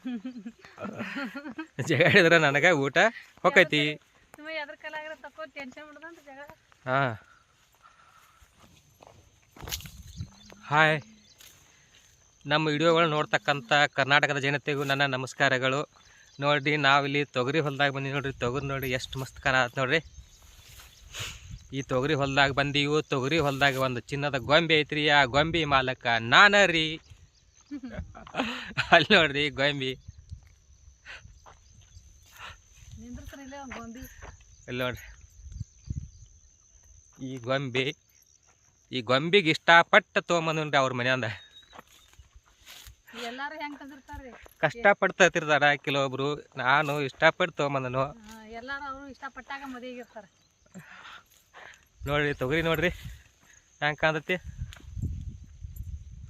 ಜಗಾಡಿದ್ರೆ ನನಗೆ ಊಟ ಹೊಕ್ಕೈತಿ. ಜಗಳ ಹಾಂ. ಹಾಯ್ ನಮ್ಮ ವಿಡಿಯೋಗಳು ನೋಡ್ತಕ್ಕಂಥ ಕರ್ನಾಟಕದ ಜನತೆಗೂ ನನ್ನ ನಮಸ್ಕಾರಗಳು. ನೋಡಿ ನಾವಿಲ್ಲಿ ತೊಗರಿ ಹೊಲ್ದಾಗ ಬಂದೀವಿ ನೋಡ್ರಿ. ತೊಗರಿ ನೋಡಿ ಎಷ್ಟು ಮಸ್ತ್ ಕರ ಆತ್ ನೋಡ್ರಿ. ಈ ತೊಗರಿ ಹೊಲ್ದಾಗ ಬಂದೀವು ತೊಗರಿ ಹೊಲ್ದಾಗ ಒಂದು ಚಿನ್ನದ ಗೊಂಬೆ ಐತ್ರಿ. ಆ ಗೊಂಬೆ ಮಾಲಕ ನಾನ ರೀ ಅಲ್ಲಿ ನೋಡ್ರಿ ಗೋಂಬಿ. ಇಲ್ಲೇ ನೋಡ್ರಿ. ಈ ಗೊಂಬೆ ಈ ಗೊಂಬಿಗೆ ಇಷ್ಟಪಟ್ಟು ತೊಗೊಂಬಂದ್ರಿ ಅವ್ರ ಮನೆಯಿಂದ. ಕಷ್ಟಪಟ್ಟು ತರ್ತಿರ್ತಾರ ಕೆಲವೊಬ್ರು. ನಾನು ಇಷ್ಟಪಟ್ಟು ತೊಗೊಂಬಂದನು ನೋಡ್ರಿ ತೊಗರಿ ನೋಡ್ರಿ. ಹೆಂಗೆ ಕಾಣ್ತೈತಿ?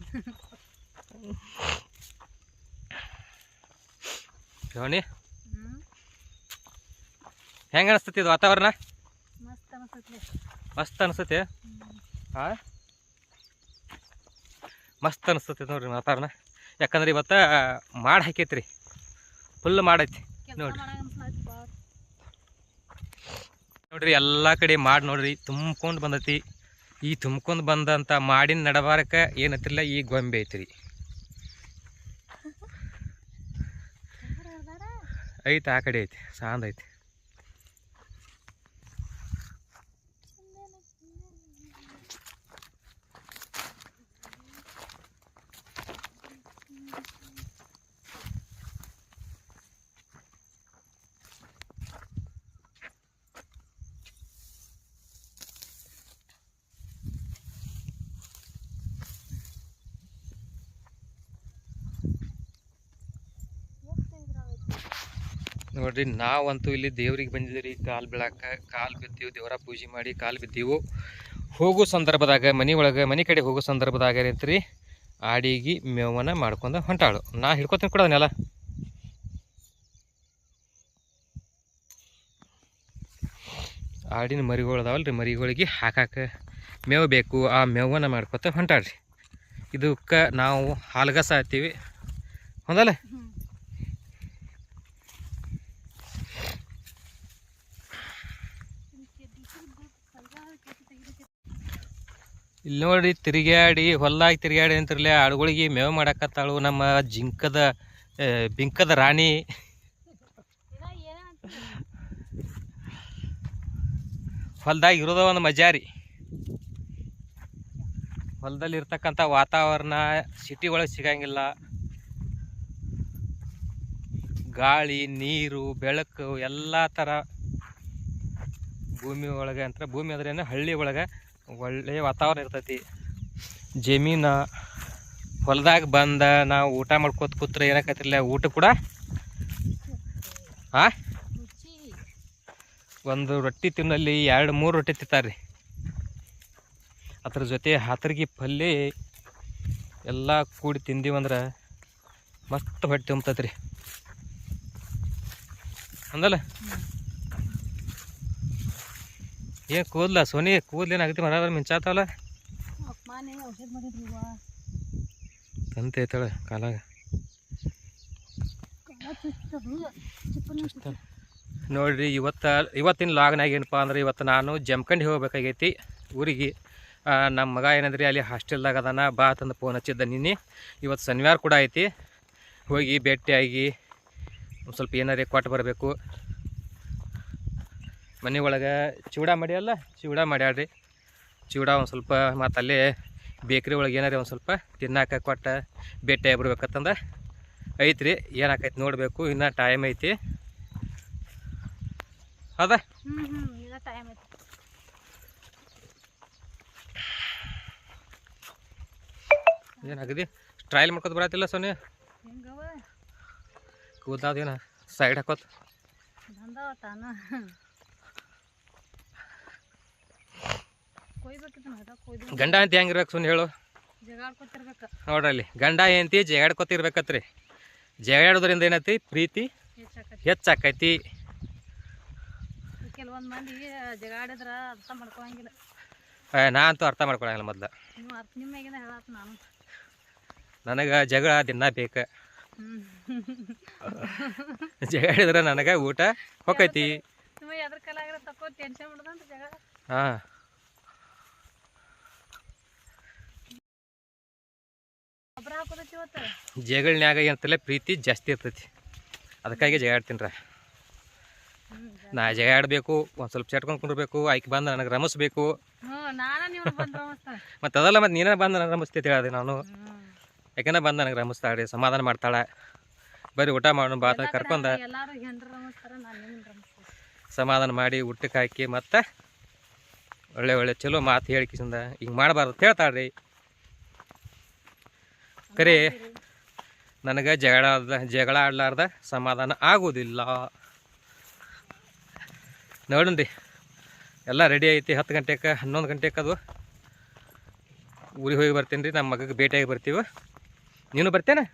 ರೋಣಿ ಹೆಂಗ ಅನಿಸ್ತತಿ ಇದು ವಾತಾವರಣ? ಮಸ್ತ್ ಅನಿಸ್ತತಿ. ಆ? ಮಸ್ತ್ ಅನಿಸ್ತತಿ ನೋಡ್ರಿ ವಾತಾವರಣ. ಯಾಕಂದ್ರೆ ಇವತ್ತ ಮಾಡಿ ಹಾಕೈತ್ರಿ. ಫುಲ್ ಮಾಡೈತಿ. ನೋಡ್ರಿ. ನೋಡ್ರಿ ಎಲ್ಲಾ ಕಡೆ ಮಾಡಿ ನೋಡ್ರಿ. ತುಂಬ್ಕೊಂಡು ಬಂದೈತಿ. ಈ ತುಂಬ್ಕೊಂಡು ಬಂದಂತ ಮಾಡಿನ ನಡಬಾರಕ ಏನತ್ತಿಲ್ಲ ಈ ಗೊಂಬೆ ಐತ್ರಿ. ಐತೆ ಆ ಕಡೆ ಐತಿ ಸಾಂದ್ ಐತಿ. ನೋಡ್ರಿ, ನಾವಂತೂ ಇಲ್ಲಿ ದೇವ್ರಿಗೆ ಬಂದಿದ್ದೀವಿ ಕಾಲು ಬೀಳಾಕ, ಕಾಲು ಬಿದ್ದೀವಿ ದೇವರ ಪೂಜೆ ಮಾಡಿ ಕಾಲು ಬಿದ್ದೀವು ಹೋಗೋ ಸಂದರ್ಭದಾಗ, ಮನೆ ಒಳಗೆ, ಮನೆ ಕಡೆ ಹೋಗೋ ಸಂದರ್ಭದಾಗ ಏನೈತ್ರಿ? ಆಡಿಗೆ ಮೇವನ ಮಾಡ್ಕೊಂಡು ಹೊಂಟಾಳು. ನಾ ಹಿಡ್ಕೊತೀನಿ ಕೂಡ ಅದನ್ನೆಲ್ಲ ಆಡಿನ ಮರಿಗಳು ಅದಾವಲ್ಲ ರೀ, ಮರಿಗಳಿಗೆ ಹಾಕಕ್ಕೆ ಮೇವು ಬೇಕು. ಆ ಮೇವನ ಮಾಡ್ಕೊತ ಹೊಂಟಾಳ್ರಿ. ಇದಕ್ಕೆ ನಾವು ಹಾಲ್ಗಸ ಹಾಕ್ತೀವಿ. ಹೌದಲ್ಲ? ಇಲ್ಲಿ ನೋಡಿ ತಿರುಗಾಡಿ ಹೊಲ್ದಾಗ ತಿರುಗಾಡಿ ಅಂತಿರ್ಲಿ ಆಡುಗಳಿಗೆ ಮೇವು ಮಾಡಾಕತ್ತಾಳು ನಮ್ಮ ಜಿಂಕದ ಬಿಂಕದ ರಾಣಿ. ಹೊಲ್ದಾಗ ಇರೋದ ಒಂದು ಮಜಾರಿ. ಹೊಲದಲ್ಲಿ ಇರ್ತಕ್ಕಂಥ ವಾತಾವರಣ ಸಿಟಿ ಒಳಗೆ ಸಿಗಂಗಿಲ್ಲ. ಗಾಳಿ, ನೀರು, ಬೆಳಕು, ಎಲ್ಲ ಥರ ಭೂಮಿ ಒಳಗೆ ಅಂತ, ಭೂಮಿ ಅಂದ್ರೇನು ಹಳ್ಳಿ ಒಳಗೆ ಒಳ್ಳೆಯ ವಾತಾವರಣ ಇರ್ತೈತಿ. ಜಮೀನ ಹೊಲದಾಗ ಬಂದ ನಾವು ಊಟ ಮಾಡ್ಕೋತ ಕೂತ್ರೆ ಏನಾಕತಿರ್ಲ ಊಟ ಕೂಡ ಹಾ ಒಂದು ರೊಟ್ಟಿ ತಿನ್ನಲ್ಲಿ ಎರಡು, ಮೂರು ರೊಟ್ಟಿ ತಿಂತಾರೆ ಅದ್ರ ಜೊತೆ ಹಾತರ್ಗಿ ಪಲ್ಯ ಎಲ್ಲ ಕೂಡಿ ತಿಂದೀವಂದ್ರೆ ಮಸ್ತ್ ಹೊಟ್ಟೆ ತುಂಬತೈತ್ರಿ. ಅಂದಲ್ಲ? ಏನು ಕೂದ್ಲ ಸೋನಿ ಕೂದ್ಲೇನಾಗತಿ ಮರ ಮಿಂಚಾತಾವಲ್ಲ ತಂತೆ ಐತಳ ಕಾಲಾಗ. ನೋಡ್ರಿ ಇವತ್ತ ಇವತ್ತಿನ ಲಾಗ್ನಾಗ ಏನಪ್ಪ ಅಂದ್ರೆ ಇವತ್ತು ನಾನು ಜಮ್ಕಂಡಿ ಹೋಗ್ಬೇಕಾಗೈತಿ ಊರಿಗೆ. ನಮ್ಮ ಮಗ ಏನಂದ್ರಿ ಅಲ್ಲಿ ಹಾಸ್ಟೆಲ್ದಾಗ ಅದಾನ ಬಾ ತಂದು ಫೋನ್ ಹಚ್ಚಿದ್ದ ನಿನ್ನೆ. ಇವತ್ತು ಶನಿವಾರ ಕೂಡ ಐತಿ. ಹೋಗಿ ಭೇಟಿಯಾಗಿ ಒಂದು ಸ್ವಲ್ಪ ಏನಾರೇ ಕೊಟ್ಟು ಬರಬೇಕು. ಮನೆ ಒಳಗೆ ಚೂಡ ಮಾಡ್ಯಲ್ಲ ಚೂಡ ಮಾಡ್ಯಾಡ್ರಿ ಚೂಡ ಒಂದು ಸ್ವಲ್ಪ ಮತ್ತು ಅಲ್ಲೇ ಬೇಕ್ರಿ ಒಳಗೆ ಏನಾರ ಒಂದು ಸ್ವಲ್ಪ ತಿನ್ನಾಕ ಕೊಟ್ಟು ಬೆಟ್ಟೆ ಬರ್ಬೇಕಂತಂದ ಐತ್ರಿ ಏನಾಕೈತಿ ನೋಡಬೇಕು ಇನ್ನೂ ಟೈಮ್ ಐತಿ. ಹೌದಾ? ಏನಾಗದಿ? ಟ್ರಯಲ್ ಮಾಡ್ಕೊತ ಬರತ್ತಿಲ್ಲ ಸೋನಿ? ಹೆಂಗವ? ಕೂದಾದೇನ ಸೈಡ್ ಹಾಕೋತ ಬಂದವ ತಾನ ಕೊಯ್ಬೇಕಿತ್ತು ನಡ ಕೊಯ್ದು ಗಂಡ ಅಂತ ಹೆಂಗಿರ್ಬೇಕು ಸುಮ್ಮನೆ ಹೇಳು. ನೋಡ್ರಿ ನೋಡ್ರಲ್ಲಿ ಗಂಡ ಹೆಂಡತಿ ಜಗಾಡ್ಕೊತಿರ್ಬೇಕತ್ರಿ ಜಗಾಡೋದ್ರಿಂದ ಏನೈತಿ? ಪ್ರೀತಿ ಹೆಚ್ಚಾಕತಿ. ಕೆಲವೊಂದ್ ಮಂದಿ ಜಗಾಡಿದ್ರ ಅರ್ಥ ಮಾಡ್ಕೊಳಂಗಿಲ್ಲ. ನಾ ಅಂತೂ ಅರ್ಥ ಮಾಡ್ಕೊಳಂಗಿಲ್ಲ ಮೊದ್ಲು. ನನಗೆ ಜಗಳ ದಿನ ಬೇಕು. ಜಗಾಡಿದ್ರೆ ನನಗೆ ಊಟ ಹೊಕ್ಕೈತಿ ಹಾಂ. ಹಾಕೋದೈತಿ ಇವತ್ತು? ಜಗಳನ್ಯಾಗ ಏನಂತಲ್ಲ ಪ್ರೀತಿ ಜಾಸ್ತಿ ಇರ್ತೈತಿ. ಅದಕ್ಕಾಗಿ ಜಗಾಡ್ತೀನಿ ರೀ ನಾ ಜಗಾಡಬೇಕು ಒಂದು ಸ್ವಲ್ಪ ಚಟ್ಕೊಂಡು ಕುಂಡಿರ್ಬೇಕು ಆಯ್ಕೆ ಬಂದು ನನಗೆ ರಮಿಸ್ಬೇಕು. ಮತ್ತು ಅದಲ್ಲ ಮತ್ತು ನೀನೇ ಬಂದು ನನಗೆ ರಮಿಸ್ತೈತಿ ಹೇಳಿದೆ ನಾನು. ಯಾಕಂದ್ರೆ ಬಂದು ನನಗೆ ರಮಿಸ್ತಾಳೆ ಸಮಾಧಾನ ಮಾಡ್ತಾಳೆ. ಬರೀ ಊಟ ಮಾಡೋಣ ಬಾತ ಕರ್ಕೊಂಡ. ಸಮಾಧಾನ ಮಾಡಿ ಊಟಕ್ಕೆ ಹಾಕಿ ಮತ್ತೆ ಒಳ್ಳೆ ಒಳ್ಳೆ ಚಲೋ ಮಾತು ಹೇಳಿಕಿಸಿಂದ ಹಿಂಗೆ ಮಾಡಬಾರ್ದು ಹೇಳ್ತಾಳ್ರಿ. ಕರೆ, ನನಗೆ ಜಗಳ ಜಗಳ ಆಡ್ಲಾರ್ದ ಸಮಾಧಾನ ಆಗೋದಿಲ್ಲ. ನೋಡಿ ಎಲ್ಲ ರೆಡಿ ಐತಿ, ಹತ್ತು ಗಂಟೆಗೆ ಹನ್ನೊಂದು ಗಂಟೆಗೆ ಅದು. ಊರಿಗೆ ಹೋಗಿ ಬರ್ತೀನಿ ರೀ ನಮ್ಮ ಮಗಕ್ಕೆ ಭೇಟಿಯಾಗಿ ಬರ್ತೀವಿ. ನೀನು ಬರ್ತೇನೆ?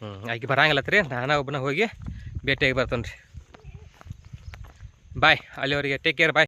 ಹ್ಞೂ ಆಕೆ ಬರಂಗಿಲ್ಲತ್ರಿ, ನಾನು ಒಬ್ಬನ ಹೋಗಿ ಭೇಟಿಯಾಗಿ ಬರ್ತೇನೆ ರೀ ಬಾಯ್ ಅಲ್ಲಿವರೆಗೆ ಟೇಕ್ ಕೇರ್ ಬಾಯ್